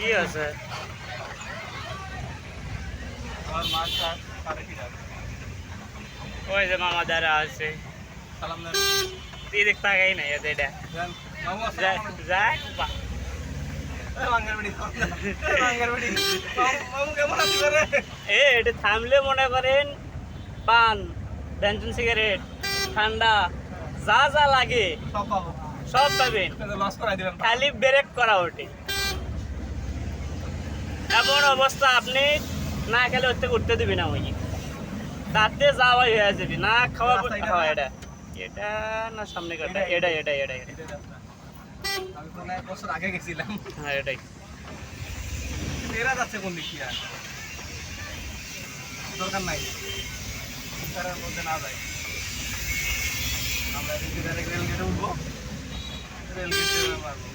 কি আছে? ওই যে মামা দ্বারা আছে। দেখ তাকাই নাই এটা। এ থামলে মনে করেন পান ব্যঞ্জন সিগারেট ঠান্ডা যা যা লাগে সব পাবো। পাবেন। খালি ব্রেক করা ওঠে। এমন অবস্থা আপনি না খেলে ওর থেকে উঠতে দিবি না ওই। তাতে যাওয়াই হয়ে যাবি না খাওয়া রাস্তা এটা এটা। এটা না সামনে কাটা এটা, এটা এটা এটা এটা এটাই। আমি তো এক বছর আগে গেছিলাম। হ্যাঁ এটাই। এরা যাচ্ছে কোন দিক আর? দরকার নাই। তার মধ্যে না যায়। আমরা এদিকে রেল গেটে উঠবো। রেল গেটে মারবো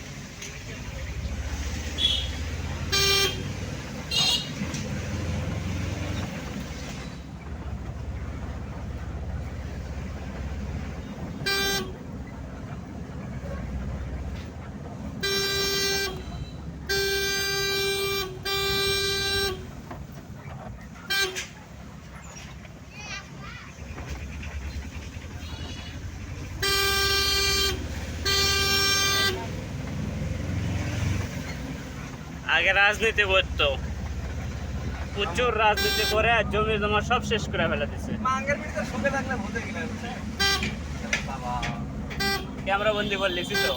আগে রাজনীতি করতো। প্রচুর রাজনীতি করে জমি জমা সব শেষ করে ফেলে দিছে। ক্যামেরা বন্দি করলেছি তো।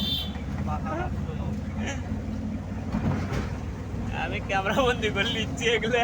আমি ক্যামেরা বন্দি করে নিচ্ছি এগুলো।